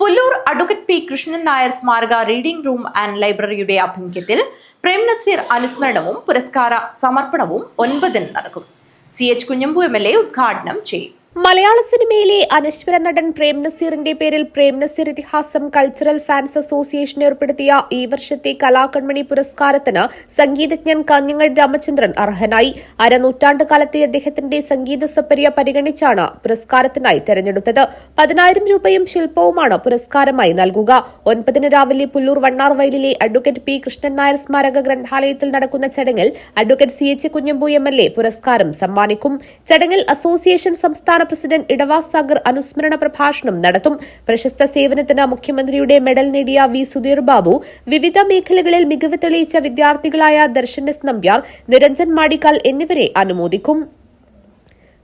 Pullur advocate P Krishnan Nair സ്മാരക reading room and ലൈബ്രറിയുടെ ആഭിമുഖ്യത്തിൽ പ്രേം നസീർ അനുസ്മരണവും പുരസ്കാര സമർപ്പണവും ഒൻപതിന് നടക്കും. C H Kunhambu M L A ഉദ്ഘാടനം ചെയ്യും. മലയാള സിനിമയിലെ അനശ്വര നടൻ പ്രേം നസീറിന്റെ പേരിൽ പ്രേം നസീർ ഇതിഹാസം കൾച്ചറൽ ഫാൻസ് അസോസിയേഷൻ ഏർപ്പെടുത്തിയ ഈ വർഷത്തെ കലാകൺമണി പുരസ്കാരത്തിന് സംഗീതജ്ഞൻ കഞ്ഞങ്ങൾ രാമചന്ദ്രൻ അർഹനായി. അരനൂറ്റാണ്ട് കാലത്തെ അദ്ദേഹത്തിന്റെ സംഗീത സപ്പര്യ പരിഗണിച്ചാണ് പുരസ്കാരത്തിനായി തെരഞ്ഞെടുത്തത്. പതിനായിരം രൂപയും ശില്പവുമാണ് പുരസ്കാരമായി നൽകുക. ഒൻപതിന് രാവിലെ പുല്ലൂർ വണ്ണാർവയലിലെ അഡ്വക്കേറ്റ് പി കൃഷ്ണൻ നായർ സ്മാരക ഗ്രന്ഥാലയത്തിൽ നടക്കുന്ന ചടങ്ങിൽ advocate C H Kunhambu M L A പുരസ്കാരം സമ്മാനിക്കും. ചടങ്ങിൽ അസോസിയേഷൻ സംസ്ഥാന പ്രസിഡന്റ് ഇടവാസ് സാഗർ അനുസ്മരണ പ്രഭാഷണം നടത്തും. പ്രശസ്ത സേവനത്തിന് മുഖ്യമന്ത്രിയുടെ മെഡൽ നേടിയ വി സുധീർ ബാബു വിവിധ മേഖലകളിൽ മികവ് തെളിയിച്ച വിദ്യാർത്ഥികളായ ദർശൻ എസ് നമ്പ്യാർ നിരഞ്ജൻ മാടിക്കാൽ എന്നിവരെ അനുമോദിക്കും.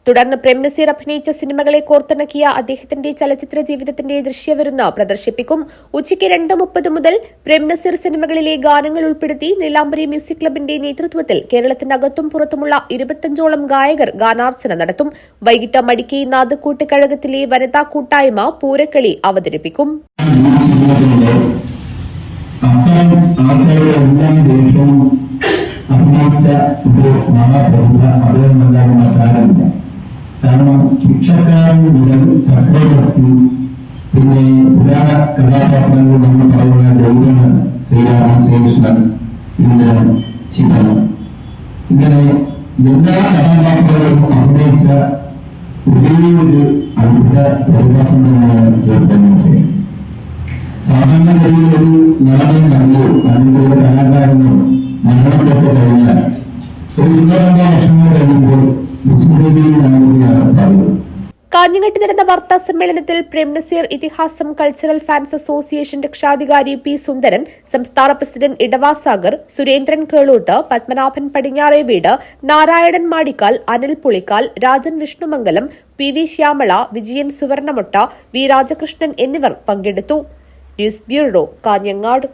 തുടർന്ന് പ്രേംനസീർ അഭിനയിച്ച സിനിമകളെ കോർത്തിണക്കിയ അദ്ദേഹത്തിന്റെ ചലച്ചിത്ര ജീവിതത്തിന്റെ ദൃശ്യവിരുന്ന് പ്രദർശിപ്പിക്കും. ഉച്ചയ്ക്ക് രണ്ട് മുപ്പത് മുതൽ പ്രേംനസീർ സിനിമകളിലെ ഗാനങ്ങൾ ഉൾപ്പെടുത്തി നീലാംബരി മ്യൂസിക് ക്ലബിന്റെ നേതൃത്വത്തിൽ കേരളത്തിനകത്തും പുറത്തുമുള്ള ഇരുപത്തഞ്ചോളം ഗായകർ ഗാനാർച്ചന നടത്തും. വൈകിട്ട് മടിക്കൈ നാദക്കൂട്ട് കഴകത്തിലെ വനിതാ കൂട്ടായ്മ പൂരക്കളി അവതരിപ്പിക്കും. അഭിനയിച്ച ഒരു അദ്ദേഹം കാരണം ഭിക്ഷക്കാരൻ മുതൽ ചക്രവർത്തി പിന്നെ പുരാണ കഥാപാത്രങ്ങൾ നമ്മൾ പറയുന്ന ഗൗതമൻ ശ്രീരാമൻ ശ്രീകൃഷ്ണൻ ഇന്ദ്രൻ ശിവൻ. ഇങ്ങനെ എല്ലാ കഥാപാത്രങ്ങളും അഭിനയിച്ച വലിയൊരു അത്ഭുത പ്രതിഭാസം തന്നെയാണ് ശ്രീ കാഞ്ഞങ്ങാട്ട് നടന്ന വാർത്താ സമ്മേളനത്തിൽ Prem Nazir Ithihasam cultural fans association രക്ഷാധികാരി പി സുന്ദരൻ സംസ്ഥാന പ്രസിഡന്റ് ഇടവാസാഗർ സുരേന്ദ്രൻ കേളൂത്ത് പത്മനാഭൻ പടിഞ്ഞാറേ വീട് Narayanan Madikkal Anil Pulikkal Rajan Vishnumangalam P V Shyamala Vijayan Suvarnamotta V Rajakrishnan എന്നിവർ പങ്കെടുത്തു. News bureau Kanhangad.